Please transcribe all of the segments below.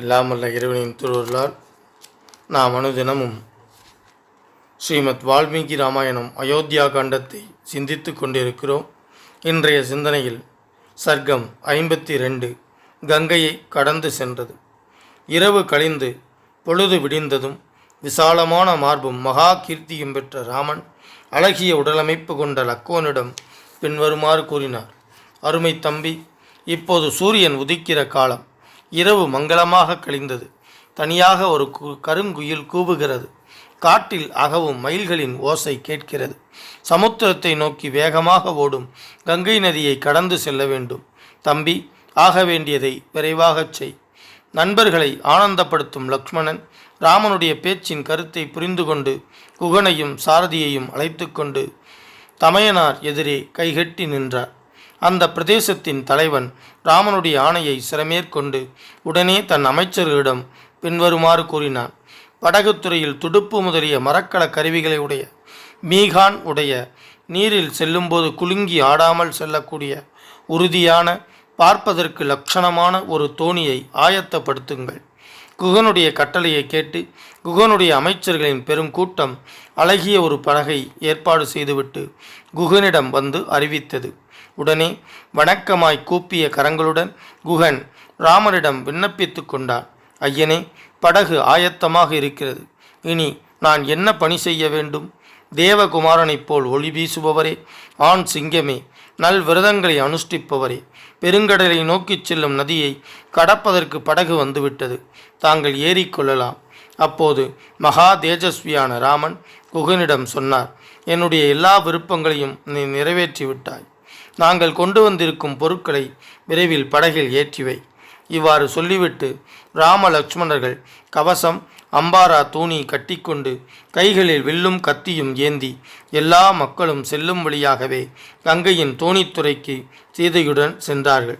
எல்லாம் வல்ல இறைவனின் திருவருளால் நாம் அனுதினமும் ஸ்ரீமத் வால்மீகி ராமாயணம் அயோத்தியா காண்டத்தை சிந்தித்து கொண்டிருக்கிறோம். இன்றைய சிந்தனையில் சர்க்கம் ஐம்பத்தி ரெண்டு கங்கையை கடந்து சென்றது. இரவு கழிந்து பொழுது விடிந்ததும் விசாலமான மார்பும் மகா கீர்த்தியும் பெற்ற ராமன் அழகிய உடலமைப்பு கொண்ட லக்கோனிடம் பின்வருமாறு கூறினார். அருமை தம்பி இப்போது சூரியன் உதிக்கிற காலம். இரவு மங்களமாக கழிந்தது. தனியாக ஒரு கு கருங்குயில் கூவுகிறது. காட்டில் அகவும் மயில்களின் ஓசை கேட்கிறது. சமுத்திரத்தை நோக்கி வேகமாக ஓடும் கங்கை நதியை கடந்து செல்ல வேண்டும். தம்பி ஆக வேண்டியதை விரைவாகச் செய். நண்பர்களை ஆனந்தப்படுத்தும் லக்ஷ்மணன் ராமனுடைய பேச்சின் கருத்தை புரிந்து கொண்டு குகனையும் சாரதியையும் அழைத்து கொண்டு தமையனார் எதிரே கைகட்டி நின்றார். அந்த பிரதேசத்தின் தலைவன் ராமனுடைய ஆணையை சிறமேற்கொண்டு உடனே தன் அமைச்சர்களிடம் பின்வருமாறு கூறினான். படகுத்துறையில் துடுப்பு முதலிய மரக்கல கருவிகளை உடைய மீகான் உடைய நீரில் செல்லும்போது குலுங்கி ஆடாமல் செல்லக்கூடிய உறுதியான பார்ப்பதற்கு லட்சணமான ஒரு தோணியை ஆயத்தப்படுத்துங்கள். குகனுடைய கட்டளையை கேட்டு குகனுடைய அமைச்சர்களின் பெரும் கூட்டம் அழகிய ஒரு படகை ஏற்பாடு செய்துவிட்டு குகனிடம் வந்து அறிவித்தது. உடனே வணக்கமாய் கூப்பிய கரங்களுடன் குகன் ராமனிடம் விண்ணப்பித்து கொண்டார். ஐயனே படகு ஆயத்தமாக இருக்கிறது. இனி நான் என்ன பணி செய்ய வேண்டும்? தேவகுமாரனைப் போல் ஒளி வீசுபவரே ஆண் சிங்கமே நல் விரதங்களை அனுஷ்டிப்பவரே பெருங்கடலை நோக்கிச் செல்லும் நதியை கடப்பதற்கு படகு வந்துவிட்டது. தாங்கள் ஏறிக்கொள்ளலாம் அப்போது மகா தேஜஸ்வியான ராமன் குகனிடம் சொன்னார் என்னுடைய எல்லா விருப்பங்களையும் நீ நிறைவேற்றி விட்டாய் நாங்கள் கொண்டு வந்திருக்கும் பொருட்களை விரைவில் படகில் ஏற்றிவை இவ்வாறு சொல்லிவிட்டு ராம லட்சுமணர்கள் கவசம் அம்பாரா தூணி கட்டிக்கொண்டு கைகளில் வில்லும் கத்தியும் ஏந்தி எல்லா மக்களும் செல்லும் வழியாகவே கங்கையின் தோணித்துறைக்கு சீதையுடன் சென்றார்கள்.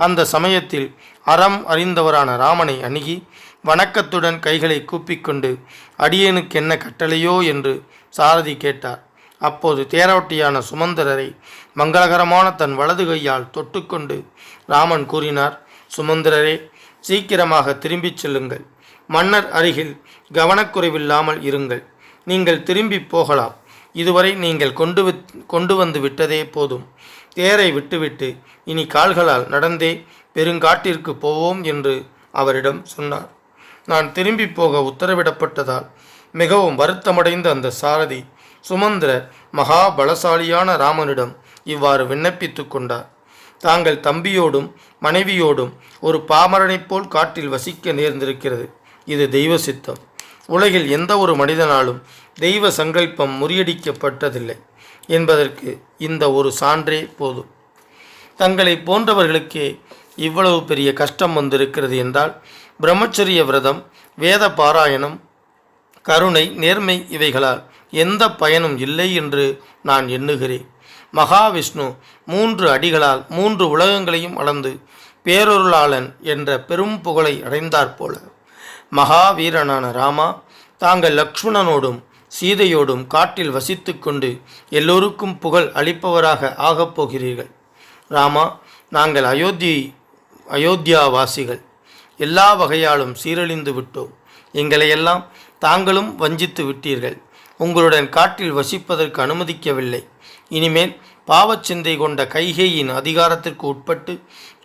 அந்த சமயத்தில் அறம் அறிந்தவரான ராமனை அணுகி வணக்கத்துடன் கைகளை கூப்பிக்கொண்டு அடியேனுக்கு என்ன கட்டளையோ? என்று சாரதி கேட்டார். அப்போது தேரோட்டியான சுமந்திரரை மங்களகரமான தன் வலது கையால் தொட்டுக்கொண்டு ராமன் கூறினார் சுமந்திரரே சீக்கிரமாக திரும்பிச் செல்லுங்கள். மன்னர் அருகில் கவனக்குறைவில்லாமல் இருங்கள். நீங்கள் திரும்பி போகலாம். இதுவரை நீங்கள் கொண்டு வித்- கொண்டு வந்து விட்டதே போதும். தேரை விட்டுவிட்டு இனி கால்களால் நடந்தே பெருங்காட்டிற்கு போவோம் என்று அவரிடம் சொன்னார். நான் திரும்பி போக உத்தரவிடப்பட்டதால் மிகவும் வருத்தமடைந்த அந்த சாரதி சுமந்திர மகா பலசாலியான ராமனிடம் இவ்வாறு விண்ணப்பித்து கொண்டார். தாங்கள் தம்பியோடும் மனைவியோடும் ஒரு பாமரனைப் போல் காட்டில் வசிக்க நேர்ந்திருக்கிறது. இது தெய்வ சித்தம். உலகில் எந்த ஒரு மனிதனாலும் தெய்வ சங்கல்பம் முறியடிக்கப்பட்டதில்லை என்பதற்கு இந்த ஒரு சான்றே போதும். தங்களை போன்றவர்களுக்கே இவ்வளவு பெரிய கஷ்டம் வந்திருக்கிறது என்றால் பிரம்மச்சரிய விரதம் வேத பாராயணம் கருணை நேர்மை இவைகளால் எந்த பயனும் இல்லை என்று நான் எண்ணுகிறேன். மகாவிஷ்ணு மூன்று அடிகளால் மூன்று உலகங்களையும் அளந்து பேரொருளாளன் என்ற பெரும் புகழை அடைந்தாற்போல மகாவீரனான ராமா தாங்கள் லக்ஷ்மணனோடும் சீதையோடும் காட்டில் வசித்துக்கொண்டு எல்லோருக்கும் புகழ் அளிப்பவராக ஆகப் போகிறீர்கள். ராமா நாங்கள் அயோத்தி அயோத்தியாவாசிகள். எல்லா வகையாலும் சீரழிந்து விட்டோம். எங்களையெல்லாம் தாங்களும் வஞ்சித்து விட்டீர்கள். உங்களுடன் காட்டில் வசிப்பதற்கு அனுமதிக்கவில்லை. இனிமேல் பாவச்சிந்தை கொண்ட கைகேயின் அதிகாரத்திற்கு உட்பட்டு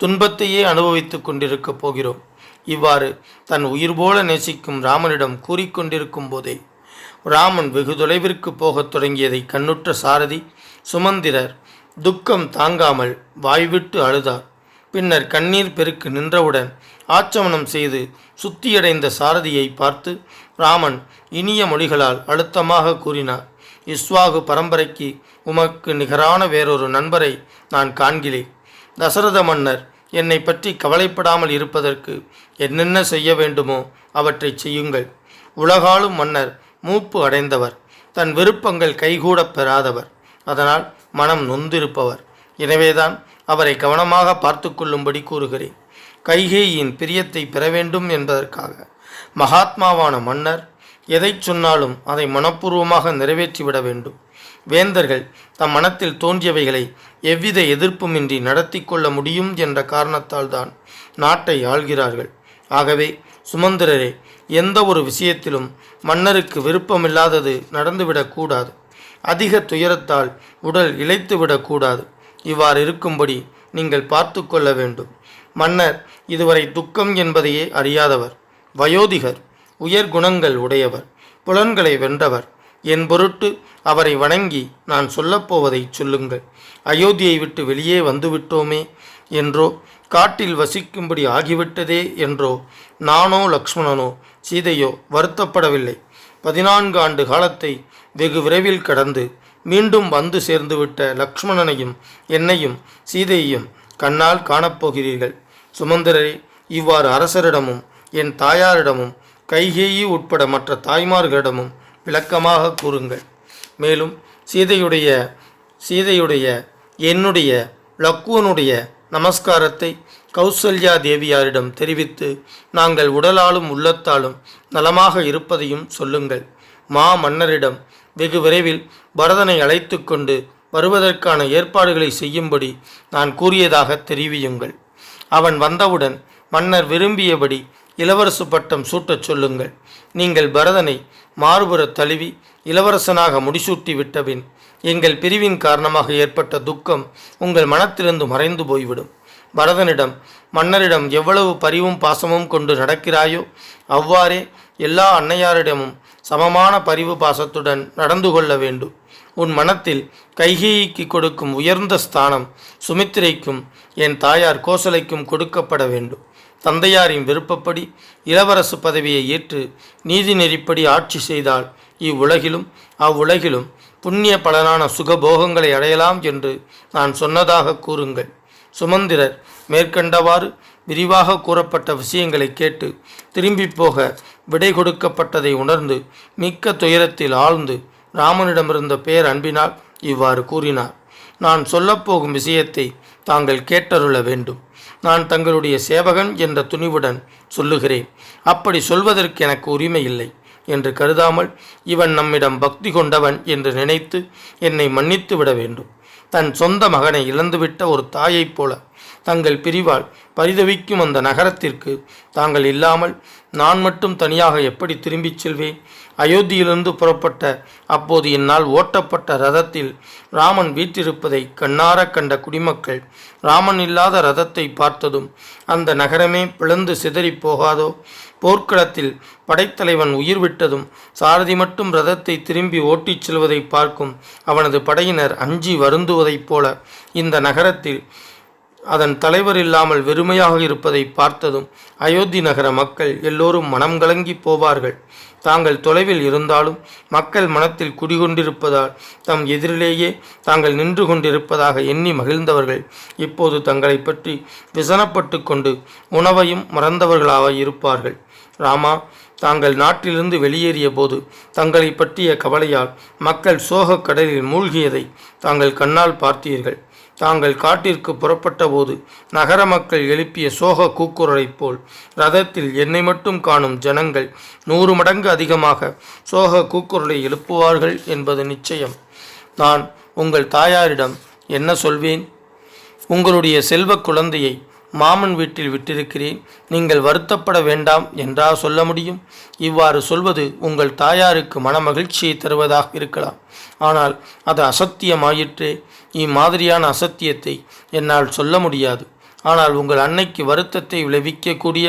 துன்பத்தையே அனுபவித்துக் கொண்டிருக்கப் போகிறோம். இவ்வாறு தன் உயிர் போல நேசிக்கும் ராமனிடம் கூறிக்கொண்டிருக்கும் போதே ராமன் வெகு தொலைவிற்கு போகத் தொடங்கியதை கண்ணுற்ற சாரதி சுமந்திரர் துக்கம் தாங்காமல் வாய்விட்டு அழுதார். பின்னர் கண்ணீர் பெருக்கு நின்றவுடன் ஆச்சமனம் செய்து சுத்தியடைந்த சாரதியை பார்த்து ராமன் இனிய மொழிகளால் அழுத்தமாக கூறினார். இஸ்வாகு பரம்பரைக்கு உமக்கு நிகரான வேறொரு நண்பரை நான் காண்கிறேன். தசரத மன்னர் என்னை பற்றி கவலைப்படாமல் இருப்பதற்கு என்னென்ன செய்ய வேண்டுமோ அவற்றை செய்யுங்கள். உலகாலும் மன்னர் மூப்பு அடைந்தவர். தன் விருப்பங்கள் கைகூடப் பெறாதவர். அதனால் மனம் நொந்திருப்பவர். எனவேதான் அவரை கவனமாக பார்த்து கொள்ளும்படி கூறுகிறேன். கைகேயின் பிரியத்தை பெற வேண்டும் என்பதற்காக. மகாத்மாவான மன்னர் எதை சொன்னாலும் அதை மனப்பூர்வமாக நிறைவேற்றிவிட வேண்டும். வேந்தர்கள் தம் மனத்தில் தோன்றியவைகளை எவ்வித எதிர்ப்புமின்றி நடத்தி கொள்ள முடியும் என்ற காரணத்தால் தான் நாட்டை ஆள்கிறார்கள். ஆகவே சுமந்திரரே எந்த ஒரு விஷயத்திலும் மன்னருக்கு விருப்பமில்லாதது நடந்துவிடக்கூடாது அதிக துயரத்தால் உடல் இழைத்துவிடக்கூடாது இவ்வாறு இருக்கும்படி நீங்கள் பார்த்து கொள்ள வேண்டும். மன்னர் இதுவரை துக்கம் என்பதையே அறியாதவர். வயோதிகர் உயர் குணங்கள் உடையவர் புலன்களை வென்றவர் என் பொருட்டு அவரை வணங்கி நான் சொல்லப்போவதை சொல்லுங்கள். அயோத்தியை விட்டு வெளியே வந்துவிட்டோமே என்றோ காட்டில் வசிக்கும்படி ஆகிவிட்டதே என்றோ நானோ லக்ஷ்மணனோ சீதையோ வருத்தப்படவில்லை. பதினான்கு ஆண்டு காலத்தை வெகு விரைவில் கடந்து மீண்டும் வந்து சேர்ந்துவிட்ட லக்ஷ்மணனையும் என்னையும் சீதையையும் கண்ணால் காணப்போகிறீர்கள். சுமந்திரரே இவ்வாறு அரசரிடமும் என் தாயாரிடமும் கைகேயி உட்பட மற்ற தாய்மார்களிடமும் விளக்கமாக கூறுங்கள். மேலும் சீதையுடைய சீதையுடைய என்னுடைய லக்குவனுடைய நமஸ்காரத்தை கௌசல்யா தேவியாரிடம் தெரிவித்து நாங்கள் உடலாலும் உள்ளத்தாலும் நலமாக இருப்பதையும் சொல்லுங்கள். மா மன்னரிடம் வெகு விரைவில் பரதனை அழைத்து கொண்டு வருவதற்கான ஏற்பாடுகளை செய்யும்படி நான் கூறியதாக தெரிவியுங்கள். அவன் வந்தவுடன் மன்னர் விரும்பியபடி இளவரசு பட்டம் சூட்டச் சொல்லுங்கள். நீங்கள் பரதனை மாறுபுற தழுவி இளவரசனாக முடிசூட்டி விட்டபின் எங்கள் பிரிவின் காரணமாக ஏற்பட்ட துக்கம் உங்கள் மனத்திலிருந்து மறைந்து போய்விடும். பரதனிடம் மன்னரிடம் எவ்வளவு பரிவும் பாசமும் கொண்டு நடக்கிறாயோ அவ்வாறே எல்லா அன்னையாரிடமும் சமமான பரிவு பாசத்துடன் நடந்து கொள்ள வேண்டும். உன் மனத்தில் கைகேயிக்கு கொடுக்கும் உயர்ந்த ஸ்தானம் சுமித்திரைக்கும் என் தாயார் கோசலைக்கும் கொடுக்கப்பட வேண்டும். தந்தையாரின் விருப்பப்படி இளவரசு பதவியை ஏற்று நீதி நெறிப்படி ஆட்சி செய்தால் இவ்வுலகிலும் அவ்வுலகிலும் புண்ணிய பலனான சுகபோகங்களை அடையலாம் என்று நான் சொன்னதாக கூறுங்கள். சுமந்திரர் மேற்கண்டவாறு விரிவாக கூறப்பட்ட விஷயங்களை கேட்டு திரும்பி போக விடை கொடுக்கப்பட்டதை உணர்ந்து மிக்க துயரத்தில் ஆழ்ந்து ராமனிடமிருந்த பேர் அன்பினால் இவ்வாறு கூறினார். நான் சொல்லப்போகும் விஷயத்தை தாங்கள் கேட்டருள வேண்டும். நான் தங்களுடைய சேவகன் என்ற துணிவுடன் சொல்லுகிறேன். அப்படி சொல்வதற்கு எனக்கு உரிமை இல்லை என்று கருதாமல் இவன் நம்மிடம் பக்தி கொண்டவன் என்று நினைத்து என்னை மன்னித்து விட வேண்டும். தன் சொந்த மகனை இழந்துவிட்ட ஒரு தாயைப் போல தங்கள் பிரிவால் பரிதவிக்கும் அந்த நகரத்திற்கு தாங்கள் இல்லாமல் நான் மட்டும் தனியாக எப்படி திரும்பிச் செல்வேன்? அயோத்தியிலிருந்து புறப்பட்ட அப்போது என்னால் ஓட்டப்பட்ட ரதத்தில் ராமன் வீற்றிருப்பதை கண்ணார கண்ட குடிமக்கள் ராமன் இல்லாத ரதத்தை பார்த்ததும் அந்த நகரமே பிளந்து சிதறிப் போகாதோ? போர்க்களத்தில் படைத்தலைவன் உயிர் விட்டதும் சாரதி மட்டும் ரதத்தை திரும்பி ஓட்டிச் செல்வதை பார்க்கும் அவனது படையினர் அஞ்சி வருந்துவதைப் போல இந்த நகரத்தில் அதன் தலைவர் இல்லாமல் வெறுமையாக இருப்பதை பார்த்ததும் அயோத்தி நகர மக்கள் எல்லோரும் மனம் கலங்கி போவார்கள். தாங்கள் தொலைவில் இருந்தாலும் மக்கள் மனத்தில் குடிகொண்டிருப்பதால் தம் எதிரிலேயே தாங்கள் நின்று கொண்டிருப்பதாக எண்ணி மகிழ்ந்தவர்கள் இப்போது தங்களை பற்றி விசனப்பட்டு கொண்டு உணவையும் மறந்தவர்களாக இருப்பார்கள். ராமா தாங்கள் நாட்டிலிருந்து வெளியேறிய போது தங்களை பற்றிய கவலையால் மக்கள் சோகக் கடலில் மூழ்கியதை தாங்கள் கண்ணால் பார்த்தீர்கள். தாங்கள் காட்டிற்கு புறப்பட்டபோது நகர மக்கள் எழுப்பிய சோக கூக்குரலைப் போல் ரதத்தில் என்னை மட்டும் காணும் ஜனங்கள் நூறு மடங்கு அதிகமாக சோக கூக்குரலை எழுப்புவார்கள் என்பது நிச்சயம். நான் உங்கள் தாயாரிடம் என்ன சொல்வேன்? உங்களுடைய செல்வ குழந்தையை மாமன் வீட்டில் விட்டிருக்கிறேன். நீங்கள் வருத்தப்பட வேண்டாம் என்றா சொல்ல முடியும். இவ்வாறு சொல்வது உங்கள் தாயாருக்கு மனமகிழ்ச்சியை தருவதாக இருக்கலாம். ஆனால் அது அசத்தியமாயிற்றே. இம்மாதிரியான அசத்தியத்தை என்னால் சொல்ல முடியாது. ஆனால் உங்கள் அன்னைக்கு வருத்தத்தை விளைவிக்கக்கூடிய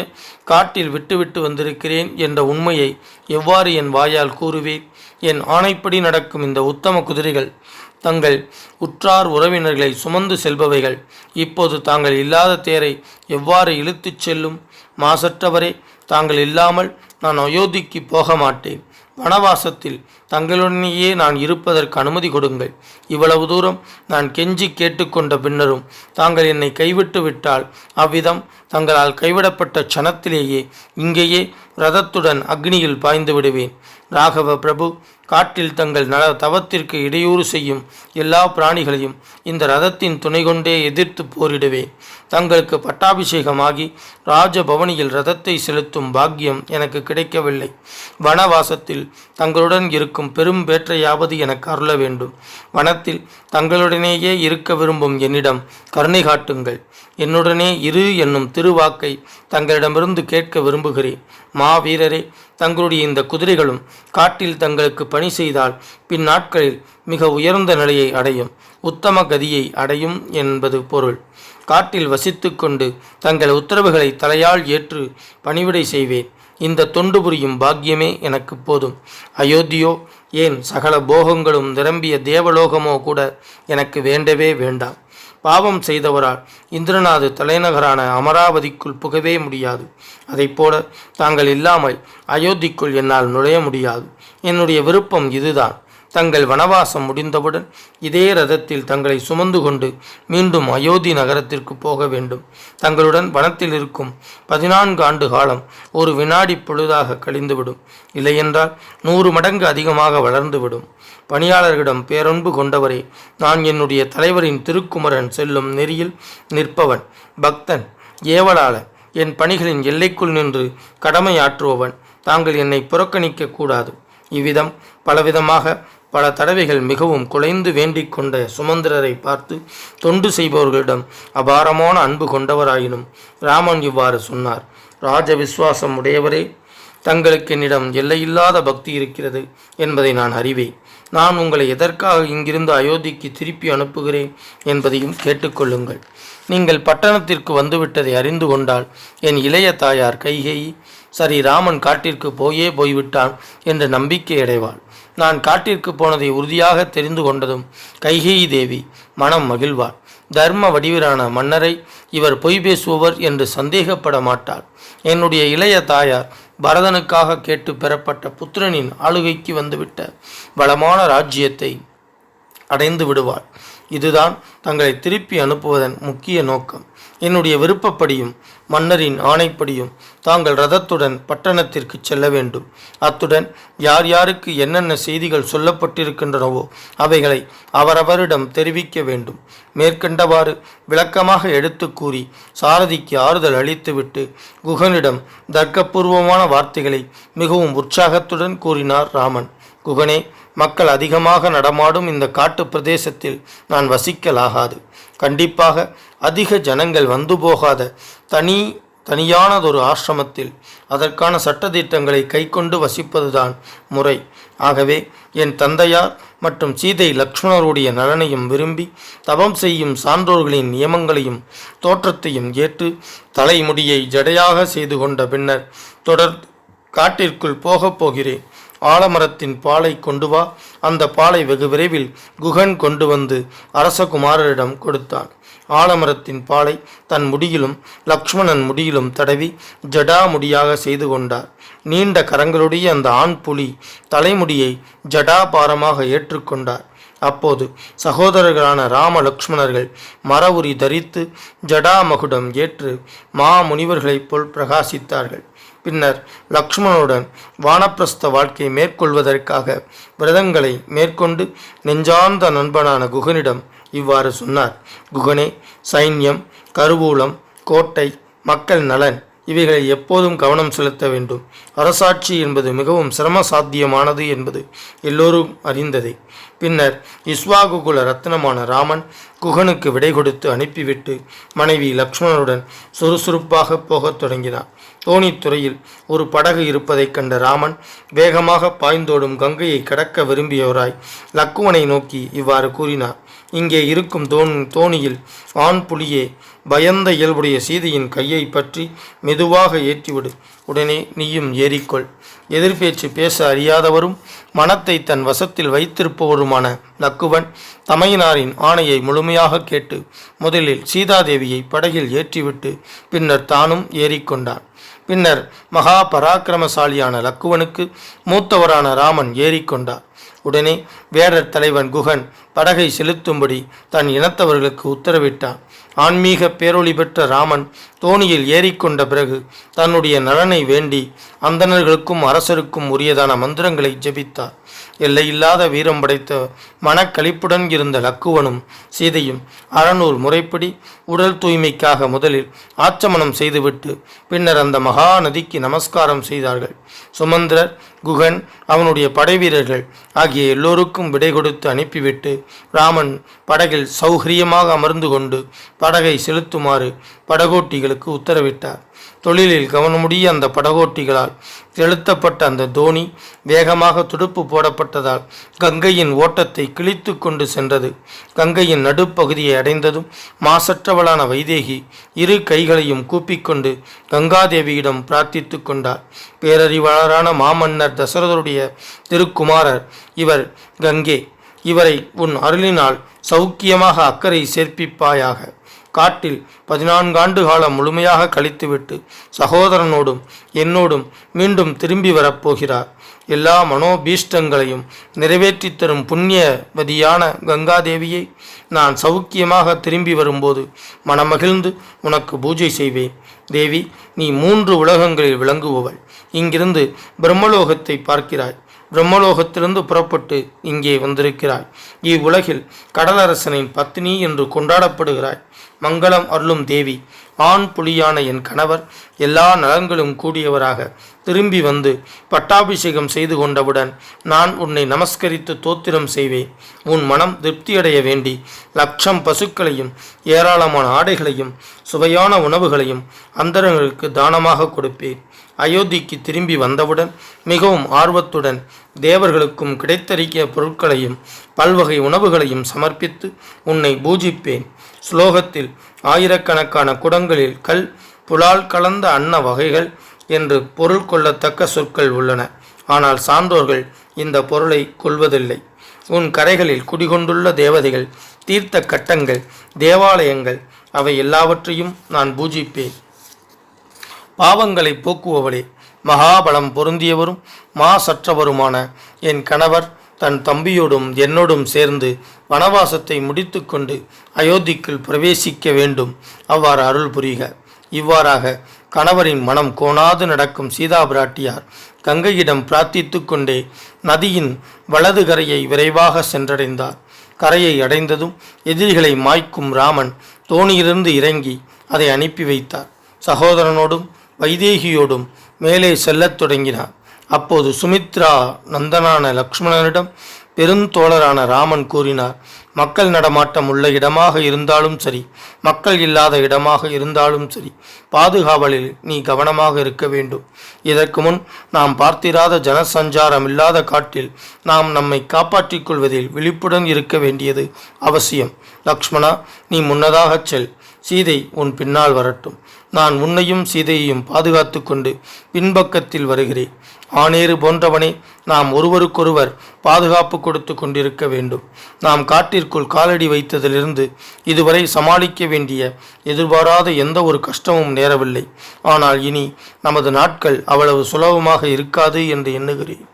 காட்டில் விட்டுவிட்டு வந்திருக்கிறேன் என்ற உண்மையை எவ்வாறு என் வாயால் கூறுவேன்? என் ஆணைப்படி நடக்கும் இந்த உத்தம குதிரைகள் தங்கள் உற்றார் உறவினர்களை சுமந்து செல்பவைகள். இப்போது தாங்கள் இல்லாத தேரை எவ்வாறு இழுத்துச் செல்லும்? மாசற்றவரே தாங்கள் இல்லாமல் நான் அயோத்திக்கு போக மாட்டேன் வனவாசத்தில் தங்களுடனேயே நான் இருப்பதற்கு அனுமதி கொடுங்கள். இவ்வளவு தூரம் நான் கெஞ்சி கேட்டுக்கொண்ட பின்னரும் தாங்கள் என்னை கைவிட்டு விட்டால் அவ்விதம் தங்களால் கைவிடப்பட்ட க்ஷணத்திலேயே இங்கேயே ரதத்துடன் அக்னியில் பாய்ந்து விடுவேன். ராகவ பிரபு காட்டில் தங்கள் நல தவத்திற்கு இடையூறு செய்யும் எல்லா பிராணிகளையும் இந்த ரதத்தின் துணை கொண்டே எதிர்த்து போரிடுவேன் தங்களுக்கு பட்டாபிஷேகமாகி ராஜபவனியில் ரதத்தை செலுத்தும் பாக்கியம் எனக்கு கிடைக்கவில்லை. வனவாசத்தில் தங்களுடன் இருக்கும் பெரும் வேற்றையாவது எனக்கு அருள வேண்டும். வனத்தில் தங்களுடனேயே இருக்க விரும்பும் என்னிடம் கருணை காட்டுங்கள். என்னுடனே இரு என்னும் திருவாக்கை தங்களிடமிருந்து கேட்க விரும்புகிறேன். மாவீரரே தங்களுடைய இந்த குதிரைகளும் காட்டில் தங்களுக்கு பணி செய்தால் பின்னாட்களில் மிக உயர்ந்த நிலையை அடையும் உத்தம கதியை அடையும் என்பது பொருள். காட்டில் வசித்துக்கொண்டு தங்கள் உத்தரவுகளை தலையால் ஏற்று பணிவிடை செய்வேன். இந்த தொண்டு புரியும் பாக்கியமே எனக்கு போதும். அயோத்தியோ ஏன் சகல போகங்களும் நிரம்பிய தேவலோகமோ கூட எனக்கு வேண்டவே வேண்டாம். பாவம் செய்தவரால் இந்திரநாது தலைநகரான அமராவதிக்குள் புகவே முடியாது. அதைப்போல தாங்கள் இல்லாமல் அயோத்திக்குள் என்னால் நுழைய முடியாது. என்னுடைய விருப்பம் இதுதான். தங்கள் வனவாசம் முடிந்தவுடன் இதே ரதத்தில் தங்களை சுமந்து கொண்டு மீண்டும் அயோத்தி நகரத்திற்கு போக வேண்டும். தங்களுடன் வனத்தில் இருக்கும் பதினான்கு ஆண்டு காலம் ஒரு வினாடி பொழுதாக கழிந்துவிடும். இல்லையென்றால் நூறு மடங்கு அதிகமாக வளர்ந்துவிடும். பணியாளர்களிடம் பேரன்பு கொண்டவரே நான் என்னுடைய தலைவரின் திருக்குமரன் செல்லும் நெறியில் நிற்பவன் பக்தன் ஏவலாளன். என் பணிகளின் எல்லைக்குள் நின்று கடமையாற்றுபவன். தாங்கள் என்னை புறக்கணிக்க கூடாது. இவ்விதம் பலவிதமாக பல தடவைகள் மிகவும் குலைந்து வேண்டிக் கொண்ட சுமந்திரரை பார்த்து தொண்டு செய்பவர்களிடம் அபாரமான அன்பு கொண்டவராயினும் ராமன் இவ்வாறு சொன்னார். ராஜ விஸ்வாசம் உடையவரே தங்களுக்கு என்னிடம் எல்லையில்லாத பக்தி இருக்கிறது என்பதை நான் அறிவேன். நான் உங்களை எதற்காக இங்கிருந்து அயோத்திக்கு திருப்பி அனுப்புகிறேன் என்பதையும் கேட்டுக்கொள்ளுங்கள். நீங்கள் பட்டணத்திற்கு வந்துவிட்டதை அறிந்து கொண்டால் என் இளைய தாயார் கைகை சரி ராமன் காட்டிற்கு போயே போய்விட்டான் என்று நம்பிக்கை அடைவாள். நான் காட்டிற்கு போனதை உறுதியாக தெரிந்து கொண்டதும் கைகேயி தேவி மனம் மகிழ்வாள். தர்ம வடிவிலான மன்னரை இவர் பொய் பேசுபவர் என்று சந்தேகப்பட மாட்டார். என்னுடைய இளைய தாயார் பரதனுக்காக கேட்டு பெறப்பட்ட புத்திரனின் ஆளுகைக்கு வந்துவிட்ட வளமான ராஜ்யத்தை அடைந்து விடுவார் இதுதான் தங்களை திருப்பி அனுப்புவதன் முக்கிய நோக்கம். என்னுடைய விருப்பப்படியும் மன்னரின் ஆணைப்படியும் தாங்கள் ரதத்துடன் பட்டணத்திற்கு செல்ல வேண்டும். அத்துடன் யார் யாருக்கு என்னென்ன செய்திகள் சொல்லப்பட்டிருக்கின்றனவோ அவைகளை அவரவரிடம் தெரிவிக்க வேண்டும். மேற்கண்டவாறு விளக்கமாக எடுத்து கூறி சாரதிக்கு ஆறுதல் அளித்துவிட்டு குகனிடம் தர்க்கபூர்வமான வார்த்தைகளை மிகவும் உற்சாகத்துடன் கூறினார் ராமன். குகனே மக்கள் அதிகமாக நடமாடும் இந்த காட்டு பிரதேசத்தில் நான் வசிக்கலாகாது. கண்டிப்பாக அதிக ஜனங்கள் வந்து போகாத தனி தனியானதொரு ஆசிரமத்தில் அதற்கான சட்டதிட்டங்களை கைக்கொண்டு வசிப்பதுதான் முறை. ஆகவே என் தந்தையார் மற்றும் சீதை லக்ஷ்மணருடைய நலனையும் விரும்பி தவம் செய்யும் சான்றோர்களின் நியமங்களையும் தோற்றத்தையும் ஏற்று தலைமுடியை ஜடையாக செய்து கொண்ட பின்னர் தொடர் காட்டிற்குள் போகப் போகிறேன். ஆலமரத்தின் பாலை கொண்டு வா. அந்த பாலை வெகு விரைவில் குகன் கொண்டு வந்து அரசகுமாரரிடம் கொடுத்தான். ஆலமரத்தின் பாலை தன் முடியிலும் லக்ஷ்மணன் முடியிலும் தடவி ஜடா முடியாக செய்து கொண்டார். நீண்ட கரங்களுடைய அந்த ஆண் புலி தலைமுடியை ஜடாபாரமாக ஏற்றுக்கொண்டார் அப்போது சகோதரர்களான ராம லக்ஷ்மணர்கள் மரவுரி தரித்து ஜடாமகுடம் ஏற்று மாமுனிவர்களைப் போல் பிரகாசித்தார்கள். பின்னர் லக்ஷ்மணனுடன் வானப்பிரஸ்த வாழ்க்கையை மேற்கொள்வதற்காக விரதங்களை மேற்கொண்டு நெஞ்சார்ந்த நண்பனான குகனிடம் இவ்வாறு சொன்னார். குகனே சைன்யம் கருவூலம் கோட்டை மக்கள் நலன் இவைகளை எப்போதும் கவனம் செலுத்த வேண்டும். அரசாட்சி என்பது மிகவும் சிரம சாத்தியமானது என்பது எல்லோரும் அறிந்ததே. பின்னர் இஸ்வாகுகுல ரத்னமான ராமன் குகனுக்கு விடை கொடுத்து அனுப்பிவிட்டு மனைவி லக்ஷ்மணனுடன் சுறுசுறுப்பாக போகத் தொடங்கினார். தோணித்துறையில் ஒரு படகு இருப்பதைக் கண்ட ராமன் வேகமாக பாய்ந்தோடும் கங்கையை கடக்க விரும்பியவராய் லக்குவனை நோக்கி இவ்வாறு கூறினார். இங்கே இருக்கும் தோன் தோணியில் ஆண் புலியே பயந்த இயல்புடைய சீதையின் கையை பற்றி மெதுவாக ஏற்றிவிடு. உடனே நீயும் ஏறிக்கொள். எதிர்பேச்சு பேச அறியாதவரும் மனத்தை தன் வசத்தில் வைத்திருப்பவருமான லக்குவன் தமையனாரின் ஆணையை முழுமையாக கேட்டு முதலில் சீதாதேவியை படகில் ஏற்றிவிட்டு பின்னர் தானும் ஏறிக்கொண்டான். பின்னர் மகா பராக்கிரமசாலியான லக்குவனுக்கு மூத்தவரான ராமன் ஏறிக்கொண்டார். உடனே வேடர் தலைவன் குகன் படகை செலுத்தும்படி தன் இனத்தவர்களுக்கு உத்தரவிட்டான். ஆன்மீக பேரொளி பெற்ற ராமன் தோணியில் ஏறிக்கொண்ட பிறகு தன்னுடைய நலனை வேண்டி அந்தணர்களுக்கும் அரசருக்கும் உரியதான மந்திரங்களை ஜெபித்தார். எல்லையில்லாத வீரம் படைத்த மனக்களிப்புடன் இருந்த லக்குவனும் சீதையும் அறநூல் முறைப்படி உடல் தூய்மைக்காக முதலில் ஆச்சமனம் செய்துவிட்டு பின்னர் அந்த மகா நதிக்கு நமஸ்காரம் செய்தார்கள். சுமந்திரர் குகன் அவனுடைய படைவீரர்கள் ஆகிய எல்லோருக்கும் விடை கொடுத்து அனுப்பிவிட்டு ராமன் படகில் சௌகரியமாக அமர்ந்து கொண்டு படகை செலுத்துமாறு படகோட்டிகளுக்கு உத்தரவிட்டார். தொழிலில் கவனமுடிய அந்த படகோட்டிகளால் செலுத்தப்பட்ட அந்த தோணி வேகமாக துடுப்பு போடப்பட்டதால் கங்கையின் ஓட்டத்தை கிழித்து கொண்டு சென்றது. கங்கையின் நடுப்பகுதியை அடைந்ததும் மாசற்றவளான வைதேகி இரு கைகளையும் கூப்பிக்கொண்டு கங்காதேவியிடம் பிரார்த்தித்து கொண்டார் பேரறிவாளரான மாமன்னர் தசரதருடைய திருக்குமாரர் இவர் கங்கே இவரை உன் அருளினால் சௌக்கியமாக அக்கறை சேர்ப்பிப்பாயாக. காட்டில் பதினான்காண்டு காலம் முழுமையாக கழித்துவிட்டு சகோதரனோடும் என்னோடும் மீண்டும் திரும்பி வரப்போகிறார். எல்லா மனோபீஷ்டங்களையும் நிறைவேற்றித் தரும் புண்ணியவதியான கங்காதேவியை நான் சௌக்கியமாக திரும்பி வரும்போது மனமகிழ்ந்து உனக்கு பூஜை செய்வேன். தேவி நீ மூன்று உலகங்களில் விளங்குபவள். இங்கிருந்து பிரம்மலோகத்தை பார்க்கிறாய். பிரம்மலோகத்திலிருந்து புறப்பட்டு இங்கே வந்திருக்கிறாய். இவ்வுலகில் கடலரசனின் பத்தினி என்று கொண்டாடப்படுகிறாய். மங்களம் அருளும் தேவி. ஆண் புலியான என் கணவர் எல்லா நலன்களும் கூடியவராக திரும்பி வந்து பட்டாபிஷேகம் செய்து கொண்டவுடன் நான் உன்னை நமஸ்கரித்து தோத்திரம் செய்வேன். உன் மனம் திருப்தியடைய வேண்டி லட்சம் பசுக்களையும் ஏராளமான ஆடைகளையும் சுவையான உணவுகளையும் அந்தரங்களுக்கு தானமாக கொடுப்பேன். அயோத்திக்கு திரும்பி வந்தவுடன் மிகவும் ஆர்வத்துடன் தேவர்களுக்கும் கிடைத்தறிக்கிய பொருட்களையும் பல்வகை உணவுகளையும் சமர்ப்பித்து உன்னை பூஜிப்பேன். ஸ்லோகத்தில் ஆயிரக்கணக்கான குடங்களில் கல் புலால் கலந்த அன்ன வகைகள் என்று பொருள் கொள்ளத்தக்க சொற்கள் உள்ளன. ஆனால் சான்றோர்கள் இந்த பொருளை கொள்வதில்லை. உன் கரைகளில் குடிகொண்டுள்ள தேவதைகள் தீர்த்த கட்டங்கள் தேவாலயங்கள் அவை எல்லாவற்றையும் நான் பூஜிப்பேன். பாவங்களை போக்குபவளே மகாபலம் பொருந்தியவரும் மாசற்றவருமான என் கணவர் தன் தம்பியோடும் என்னோடும் சேர்ந்து வனவாசத்தை முடித்துக்கொண்டு அயோத்திக்குள் பிரவேசிக்க வேண்டும். அவ்வாறு அருள் புரிக. இவ்வாறாக கணவரின் மனம் கோணாது நடக்கும் சீதா பிராட்டியார் கங்கையிடம் பிரார்த்தித்து கொண்டே நதியின் வலது கரையை விரைவாக சென்றடைந்தார். கரையை அடைந்ததும் எதிரிகளை மாய்க்கும் ராமன் தோணியிலிருந்து இறங்கி அதை அனுப்பி வைத்தார். சகோதரனோடும் வைதேகியோடும் மேலே செல்லத் தொடங்கினார். அப்போது சுமித்ரா நந்தனான லக்ஷ்மணனிடம் பெருந்தோழரான ராமன் கூறினார் மக்கள் நடமாட்டம் உள்ள இடமாக இருந்தாலும் சரி மக்கள் இல்லாத இடமாக இருந்தாலும் சரி பாதுகாவலில் நீ கவனமாக இருக்க வேண்டும். இதற்கு முன் நாம் பார்த்திராத ஜனசஞ்சாரம் இல்லாத காட்டில் நாம் நம்மை காப்பாற்றிக் கொள்வதில் விழிப்புடன் இருக்க வேண்டியது அவசியம். லக்ஷ்மணா நீ முன்னதாகச் செல். சீதை உன் பின்னால் வரட்டும். நான் உன்னையும் சீதையையும் பாதுகாத்து கொண்டு பின்பக்கத்தில் வருகிறேன். ஆனேறு போன்றவனை நாம் ஒருவருக்கொருவர் பாதுகாப்பு கொடுத்து கொண்டிருக்க வேண்டும். நாம் காட்டிற்குள் காலடி வைத்ததிலிருந்து இதுவரை சமாளிக்க வேண்டிய எதிர்பாராத எந்த ஒரு கஷ்டமும் நேரவில்லை. ஆனால் இனி நமது நாட்கள் அவ்வளவு சுலபமாக இருக்காது என்று எண்ணுகிறேன்.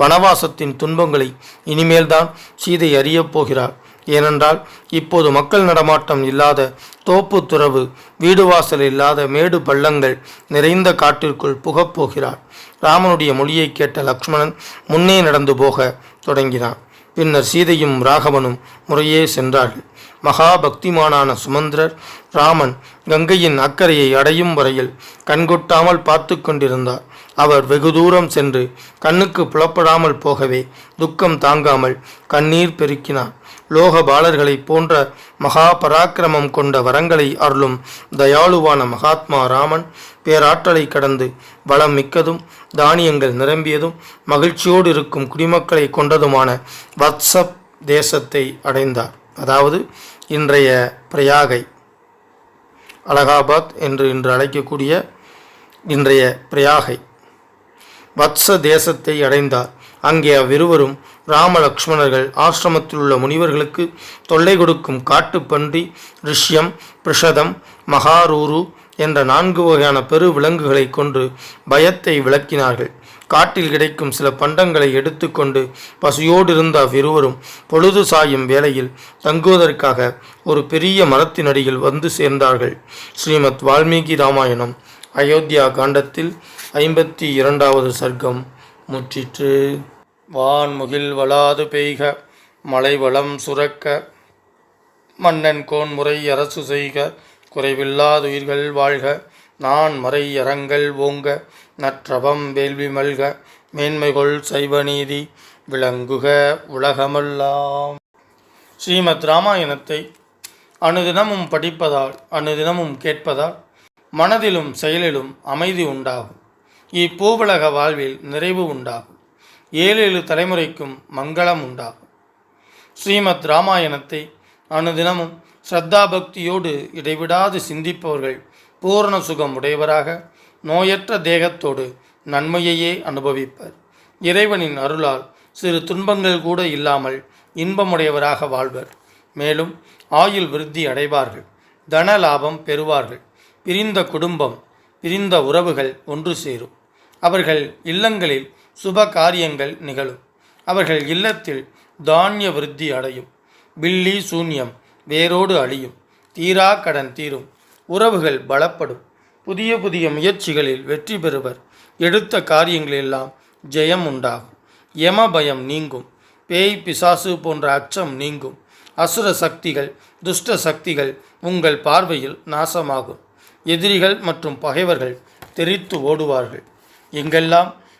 வனவாசத்தின் துன்பங்களை இனிமேல்தான் சீதை அறியப் போகிறாள். ஏனென்றால் இப்போது மக்கள் நடமாட்டம் இல்லாத தோப்பு துறவு வீடு வாசல் இல்லாத மேடு பள்ளங்கள் நிறைந்த காட்டிற்குள் புகப்போகிறார் ராமனுடைய மொழியை கேட்ட லக்ஷ்மணன் முன்னே நடந்து போக தொடங்கினான். பின்னர் சீதையும் ராகவனும் முறையே சென்றார்கள். மகாபக்திமானான சுமந்திரர் ராமன் கங்கையின் அக்கறையை அடையும் வரையில் கண்கொட்டாமல் பார்த்து கொண்டிருந்தார். அவர் வெகு தூரம் சென்று கண்ணுக்கு புலப்படாமல் போகவே துக்கம் தாங்காமல் கண்ணீர் பெருக்கினார் லோக பாலர்களைப் போன்ற மகா பராக்கிரமம் கொண்ட வரங்களை அருளும் தயாளுவான மகாத்மா ராமன். பேராற்றலை கடந்து வளம் மிக்கதும் தானியங்கள் நிரம்பியதும் மகிழ்ச்சியோடு இருக்கும் குடிமக்களை கொண்டதுமான வத்சப் தேசத்தை அடைந்தார். அதாவது இன்றைய பிரயாகை. அலகாபாத் என்று இன்று அழைக்கக்கூடிய இன்றைய பிரயாகை. வத்ச தேசத்தை அடைந்தார். அங்கே அவ்விருவரும் ராமலக்ஷ்மணர்கள் ஆசிரமத்தில் உள்ள முனிவர்களுக்கு தொல்லை கொடுக்கும் காட்டுப்பன்றி ரிஷ்யம் பிரஷதம் மகாரூரு என்ற நான்கு வகையான பெரு விலங்குகளை கொண்டு பயத்தை விளக்கினார்கள். காட்டில் கிடைக்கும் சில பண்டங்களை எடுத்துக்கொண்டு பசியோடு இருந்த அவ்விருவரும் பொழுது சாயும் வேளையில் தங்குவதற்காக ஒரு பெரிய மரத்தின் அடியில் வந்து சேர்ந்தார்கள். ஸ்ரீமத் வால்மீகி ராமாயணம் அயோத்தியா காண்டத்தில் ஐம்பத்தி இரண்டாவது சர்க்கம் முற்றிற்று. வான்முகில் வளாது பெய்க மலைவளம் சுரக்க மன்னன் கோன்முறை அரசு செய்க குறைவில்லாதுயிர்கள் வாழ்க நான் மறை அறங்கள் ஓங்க நற்றவம் வேள்வி மல்க மேன்மைகொள் சைவநீதி விளங்குக உலகமெல்லாம். ஸ்ரீமத் ராமாயணத்தை அனுதினமும் படிப்பதால் அனுதினமும் கேட்பதால் மனதிலும் செயலிலும் அமைதி உண்டாகும். இப்பூவுலக வாழ்வில் நிறைவு உண்டாகும். ஏழு ஏழு தலைமுறைக்கும் மங்களம் உண்டாகும் ஸ்ரீமத் ராமாயணத்தை அனுதினமும் ஸ்ரத்தா பக்தியோடு இடைவிடாது சிந்திப்பவர்கள் பூரண சுகம் உடையவராக நோயற்ற தேகத்தோடு நன்மையையே அனுபவிப்பர். இறைவனின் அருளால் சிறு துன்பங்கள் கூட இல்லாமல் இன்பமுடையவராக வாழ்வர். மேலும் ஆயுள் விருத்தி அடைவார்கள் தன லாபம் பெறுவார்கள் பிரிந்த குடும்பம் பிரிந்த உறவுகள் ஒன்று சேரும். அவர்கள் இல்லங்களில் சுப காரியங்கள் நிகழும். அவர்கள் இல்லத்தில் தானிய விருத்தி அடையும். பில்லி சூன்யம் வேரோடு அழியும். தீரா கடன் தீரும். உறவுகள் பலப்படும். புதிய புதிய முயற்சிகளில் வெற்றி பெறுவர். எடுத்த காரியங்களெல்லாம் ஜெயம் உண்டாகும். யம பயம் நீங்கும். பேய் பிசாசு போன்ற அச்சம் நீங்கும். அசுர சக்திகள் துஷ்ட சக்திகள் உங்கள் பார்வையில் நாசமாகும். எதிரிகள் மற்றும் பகைவர்கள் தெரித்து ஓடுவார்கள். எங்கெல்லாம்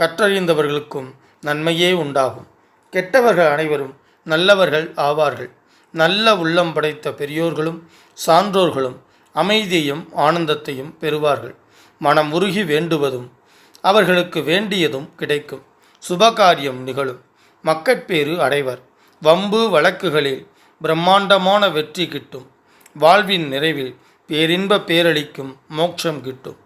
கற்றறிந்தவர்களுக்கும் நன்மையே உண்டாகும். கெட்டவர்கள் அனைவரும் நல்லவர்கள் ஆவார்கள். நல்ல உள்ளம் படைத்த பெரியோர்களும் சான்றோர்களும் அமைதியையும் ஆனந்தத்தையும் பெறுவார்கள். மனம் உருகி வேண்டுவதும் அவர்களுக்கு வேண்டியதும் கிடைக்கும். சுபகாரியம் நிகழும். மக்கட்பேறு அடைவர். வம்பு வழக்குகளில் பிரம்மாண்டமான வெற்றி கிட்டும். வாழ்வின் நிறைவில் பேரின்ப பேரளிக்கும் மோட்சம் கிட்டும்.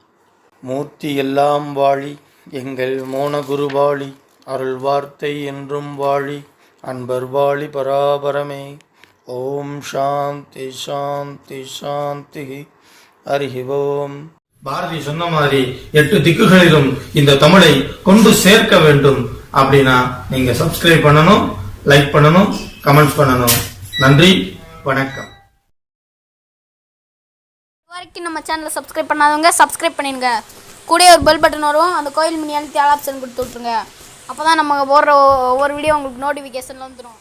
மூர்த்தி எல்லாம் வாழி எங்கள் மோனகுரு வாழி அருள் வார்த்தை என்றும் வாழி அன்பர் வாழி பராபரமே. ஓம் சாந்தி சாந்தி சாந்தி. ஓம் பாரதி சொன்ன மாதிரி எட்டு திக்குகளிலும் இந்த தமிழை கொண்டு சேர்க்க வேண்டும் அப்படின்னா நீங்க சப்ஸ்கிரைப் பண்ணணும் லைக் பண்ணணும் கமெண்ட்ஸ் பண்ணணும். நன்றி வணக்கம். வரைக்கும் நம்ம சேனலை சப்ஸ்கிரைப் பண்ணாதவங்க சப்ஸ்கிரைப் பண்ணிடுங்க. கூடயே ஒரு பெல் பட்டன் வரும். அந்த கோயில் மினி அழுத்தி ஆல் ஆப்ஷன் கொடுத்து விட்ருங்க அப்போ தான் நம்ம போடுற ஒவ்வொரு வீடியோ உங்களுக்கு நோட்டிஃபிகேஷன்லாம் வந்துடும்